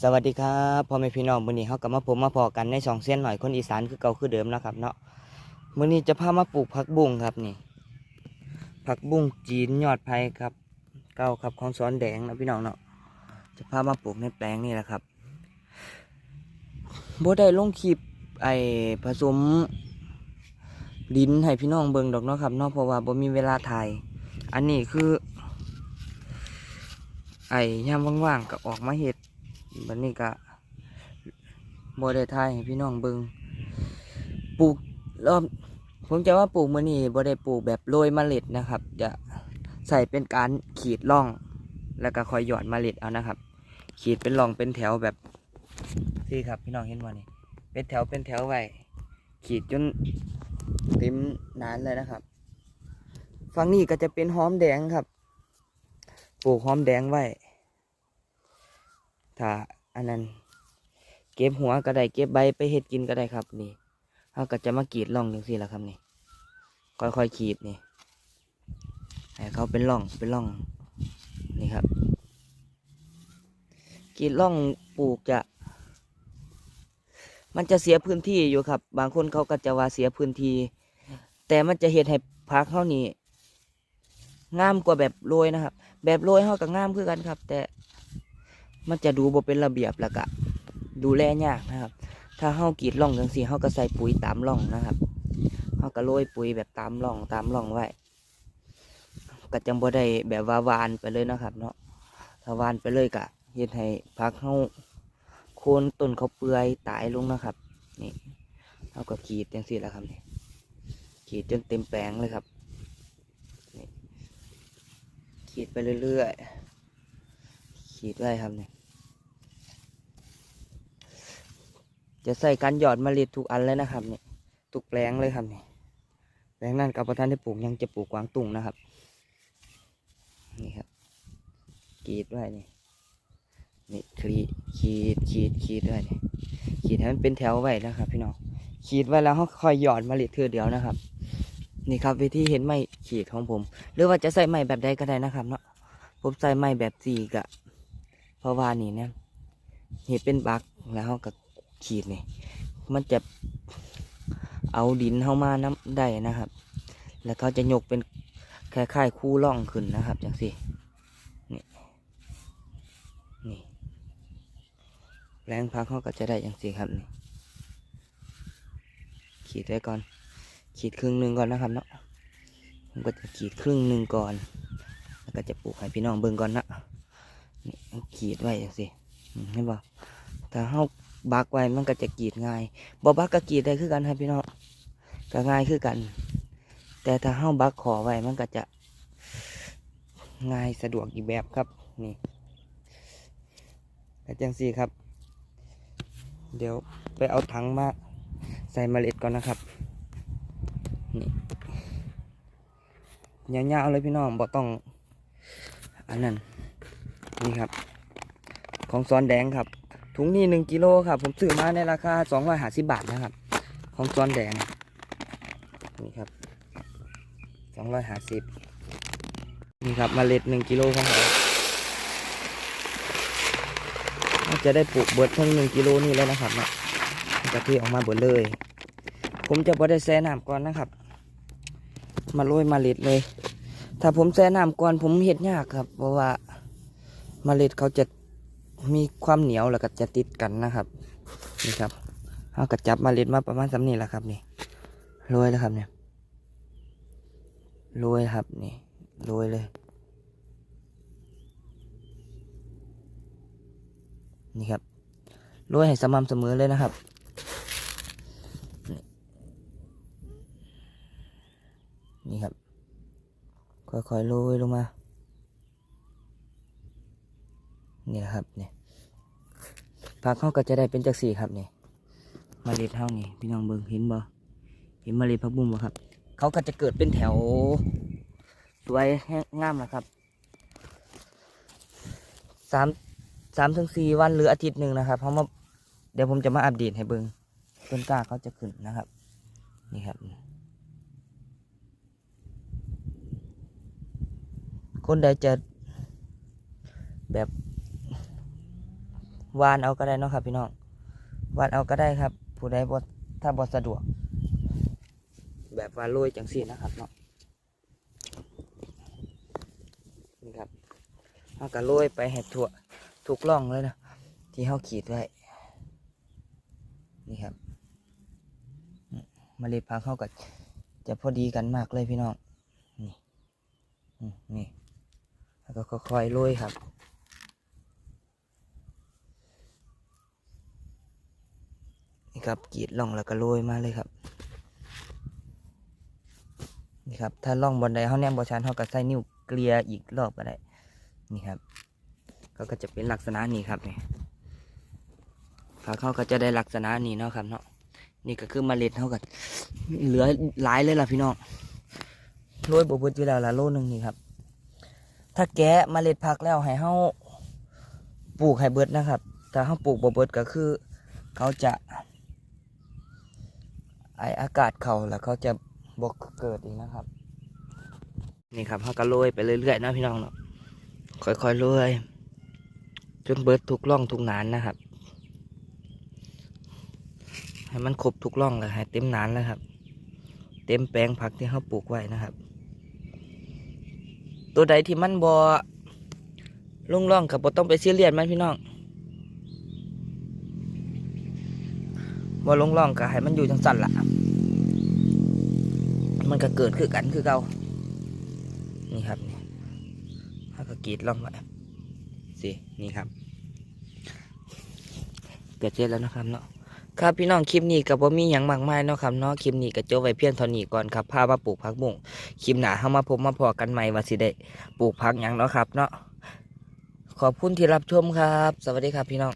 สวัสดีครับพ่อแม่พี่น้องมื้อนี้เฮากลับมาผมมาพอกันในสองเส้นหน่อยคนอีสานคือเก่าคือเดิมนะครับเนาะมื้อนี้จะพามาปลูกผักบุ้งครับนี่ผักบุ้งจีนยอดไผ่ครับ เก่าครับของสอนแดงนะพี่น้องเนาะจะพามาปลูกในแปลงนี่แหละครับบ่ได้ลงคลิปไอ้ผสมดินให้พี่น้องเบิ่งดอกเนาะครับเนาะเพราะว่าบ่มีเวลาถ่าย อันนี้คือ ไอ้ยามว่างๆก็ออกมาเฮ็ด บันนี้ก็บ่ได้ทายให้พี่น้องเบิงปลูกรอบผมจะว่าปลูกมื้อนี้บ่ได้ปลูกแบบโรยเมล็ดนะครับ จะใส่เป็นการขีดร่อง แล้วก็คอยหยอดเมล็ดเอานะครับ ขีดเป็นร่องเป็นแถวแบบที่ครับพี่น้องเห็นบ่นี่เป็นแถวเป็นแถวไว้ขีดจนเต็มนานเลยนะครับฝั่งนี้ก็จะเป็นหอมแดงครับ ปลูกหอมแดงไว้ ถ้าอันนั้นเก็บหัวก็ได้เก็บใบไปเฮ็ดกินก็ได้ครับนี่เขาก็จะมากรีดร่องจังซี่แหละครับนี่ ค่อยๆขีดนี่ให้เขาเป็นร่องเป็นร่องนี่ครับกรีดร่องปลูกจะ มันจะเสียพื้นที่อยู่ครับ บางคนเขาก็จะว่าเสียพื้นที่ แต่มันจะเห็ดให้พักเขานี่งามกว่าแบบโรยนะครับ แบบโรยเขาก็งามคือกันครับ แต่ มันจะดูบ่เป็นระเบียบแล้วก็ดูแลยากนะครับ ถ้าเฮากรีดร่องจังซี่เฮาก็ใส่ปุ๋ยตามร่องนะครับเฮาก็โรยปุ๋ยแบบตามร่องตามร่องไว้ก็จังบ่ได้แบบว่าวานไปเลยนะครับเนาะถ้าวานไปเลยก็เฮ็ดให้พักเฮาโคนต้นเขาเปื่อยตายลงนะครับ นี่เฮาก็ขีดจังซี่แหละครับนี่ขีดจนเต็มแปลงเลยครับนี่ขีดไปเรื่อยๆ ขีดไว้ครับเนี่ยจะใส่การหยอดเมล็ดทุกอันเลยนะครับเนี่ยทุกแปลงเลยครับเนี่ยแปลงนั่นกับประธานได้ปลูกยังจะปลูกกวางตุ่งนะครับ นี่ครับกรีดไว้นี่นี่คลีขีดขีดขีดไว้นี่ขีดให้มันเป็นแถวไว้นะครับ พี่น้องขีดไว้แล้วเขาคอยหยอดเมล็ดเทือเดียวนะครับ นี่ครับวิธีเห็นไม้ขีดของผม หรือว่าจะใส่ไม้แบบใดก็ได้นะครับเนาะผมใส่ไม้แบบสี่กะ เพราะว่านี่เนี่ยเห็ดเป็นบักแล้วเขาก็ขีดนี่มันจะเอาดินเข้ามาน้ำได้นะครับ แล้วเขาจะยกเป็นคล้ายๆคู่ร่องขึ้นนะครับจังสินี่นี่แปลงพักเขาก็จะได้จังสิครับนี่ขีดไว้ก่อน ขีดครึ่งหนึ่งก่อนนะครับเนาะผมก็จะขีดครึ่งหนึ่งก่อน แล้วก็จะปลูกให้พี่น้องเบิ่งก่อนนะ นี่ขีดไว้จังสิเห็นบ่ถ้าเฮาบักไว้มันก็จะกีดง่ายบ่บักก็กีดได้คือกันครับพี่น้องก็ง่ายคือกัน แต่ถ้าเฮาบักขอไว้มันก็จะง่ายสะดวกอีกแบบครับนี่แต่จังสี่ครับ เดี๋ยวไปเอาถังมาใส่เมล็ดก่อนนะครับนี่ยาวๆเลยพี่น้องบ่ต้องอันนั้น นี่ครับ ของซอนแดงครับ ถุงนี้หนึ่งกิโลครับ ผมซื้อมาในราคาสองร้อยห้าสิบบาทนะครับ ของซอนแดง นี่ครับสองร้อยห้าสิบนี่ครับเมล็ดหนึ่งกิโลของผมจะได้ปลูกเบิดทั้งหนึ่งกิโลนี่แล้วนะครับเนะกะทิออกมาเบิดเลย ผมจะบ่ได้แช่น้ำก่อนนะครับ มาโรยเมล็ดเลย ถ้าผมแช่น้ำก่อนผมเห็ดยากครับ เพราะว่า เมล็ดเขาจะมีความเหนียวแล้วก็จะติดกันนะครับ นี่ครับเอากระจับเมล็ดมาประมาณสำนี้แหละครับ นี่โรยแล้วครับเนี่ยโรยครับนี่โรยเลย นี่ครับโรยให้สม่ำเสมอเลยนะครับนี่ครับ ค่อยๆโรยลงมา นี่แหละครับเนี่ยผักเขาก็จะได้เป็นจักสีครับเนี่เมล็ดเท่านี่พี่น้องเบิ่งเห็นบ่เห็นมเมล็ดผักบุ้งบ่ครับเขาก็จะเกิดเป็นแถวสวยแห้งงามนะครับสามสามถึงสี่วันหรืออาทิตย์หนึ่งนะครับเพราะว่าเดี๋ยวผมจะมาอัปเดตให้เบิ่งต้นกล้าเขาจะขึ้นนะครับ นี่ครับ คนใดจะแบบ วานเอาก็ได้เนาะครับ พี่น้องวานเอาก็ได้ครับ ผู้ใดบ่ถ้าบ่สะดวก แบบว่าโรยจังสี่นะครับเนาะนี่ครับเอาก็โรยไปให้ทั่วทุกร่องเลยนะที่เขาขีดไว้นี่ครับอืมเมล็ดพักเข้าก็จะพอดีกันมากเลยพี่น้อง นี่ นี่ แล้วก็ค่อยๆโรยครับ ครับกรีดล่องแล้วก็โรยมาเลยครับ นี่ครับ ถ้าล่องบนใดเขาแนมบอชันเขาก็ใส่นิ้วเกลียอีกรอบก็ได้ นี่ครับเขาก็จะเป็นลักษณะนี้ครับนี่ผักเขาก็จะได้ลักษณะนี้เนาะครับเนาะ นี่ก็คือมเมล็ดเขาก็เหลือหลายเลยล่ะพี่น้องโรยบวบอยู่แล้วละโลนึงนี่ครับ ถ้าแกะเมล็ดผักแล้วให้เขาปลูกให้เบิดนะครับ ถ้าเขาปลูกบวบิดก็คือเขาจะ ไออากาศเขาแล้วเขาจะบกเกิดอีกนะครับ นี่ครับเขาก็โรยไปเรื่อยๆนะพี่น้องเนาะค่อยๆโรยจนเบิดทุกร่องทุกนานนะครับ ให้มันครบทุกร่องเลยให้เต็มนานเลยครับ เต็มแปลงผักที่เขาปลูกไว้นะครับ ตัวใดที่มันบอลงร่องกับบต้องไปซีเรียสมันพี่น้องบอลงร่องก็ให้มันอยู่จังสันละ มันก็เกิดคือกันคือเก่านี่ครับนี่ถ้าก็กรีดร่องไว้สินี่ครับ เกิดเจ็ดแล้วนะครับเนาะครับพี่น้องคลิปนี้กับว่ามีอย่างมากมายเนาะครับเนาะคลิปนี้ก็จบไว้เพียงเท่านี้ก่อนครับพามาปลูกผักบุ้งคลิปหนาเข้ามาพบมาพอกันใหม่ว่าสิได้ปลูกผักอย่างเนาะครับ เนาะขอบคุณที่รับชมครับ สวัสดีครับพี่น้อง